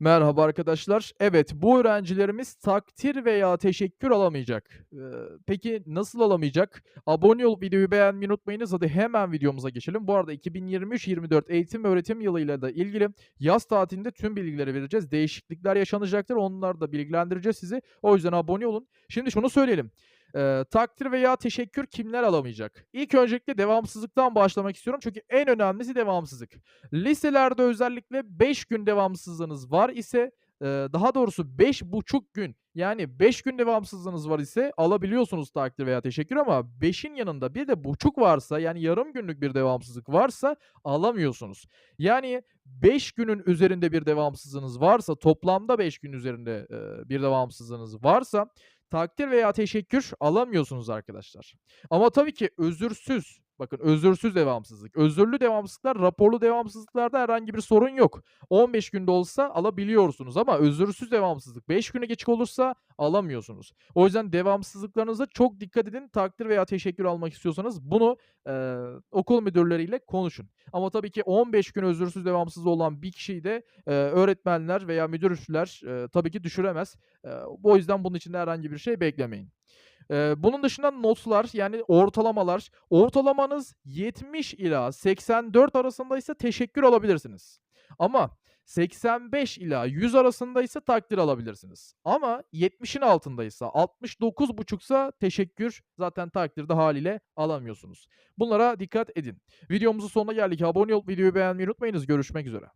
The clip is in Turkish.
Merhaba arkadaşlar. Evet, bu öğrencilerimiz takdir veya teşekkür alamayacak. Eee, peki nasıl alamayacak? Abone olup videoyu beğenmeyi unutmayınız. Hadi hemen videomuza geçelim. Bu arada 2023-24 eğitim ve öğretim yılıyla da ilgili yaz tatilinde tüm bilgileri vereceğiz. Değişiklikler yaşanacaktır. Onları da bilgilendireceğiz sizi. O yüzden abone olun. Şimdi şunu söyleyelim. Eee, takdir veya teşekkür kimler alamayacak? İlk öncelikle devamsızlıktan başlamak istiyorum. Çünkü en önemlisi devamsızlık. Liselerde özellikle 5 gün devamsızlığınız var ise, daha doğrusu 5,5 gün, yani 5 gün devamsızlığınız var ise alabiliyorsunuz takdir veya teşekkür ama 5'in yanında bir de buçuk varsa, yani yarım günlük bir devamsızlık varsa alamıyorsunuz. Yani 5 günün üzerinde bir devamsızlığınız varsa, toplamda 5 gün üzerinde, bir devamsızlığınız varsa takdir veya teşekkür alamıyorsunuz arkadaşlar. Ama tabii ki özürsüz, bakın özürsüz devamsızlık, özürlü devamsızlıklar, raporlu devamsızlıklarda herhangi bir sorun yok. 15 günde olsa alabiliyorsunuz ama özürsüz devamsızlık 5 güne geçik olursa alamıyorsunuz. O yüzden devamsızlıklarınıza çok dikkat edin. Takdir veya teşekkür almak istiyorsanız bunu, eee, okul müdürleriyle konuşun. Ama tabii ki 15 gün özürsüz devamsızlığı olan bir kişiyi de, eee, öğretmenler veya müdürler, eee, tabii ki düşüremez. Eee, o yüzden bunun için de herhangi bir şey beklemeyin. Eee, bunun dışında notlar, yani ortalamalar, ortalamanız 70 ila 84 arasındaysa teşekkür alabilirsiniz. Ama 85 ila 100 arasındaysa takdir alabilirsiniz. Ama 70'in altındaysa, 69,5'sa teşekkür, zaten takdir de hâliyle alamıyorsunuz. Bunlara dikkat edin. Videomuzun sonuna geldik. Abone olup videoyu beğenmeyi unutmayınız. Görüşmek üzere.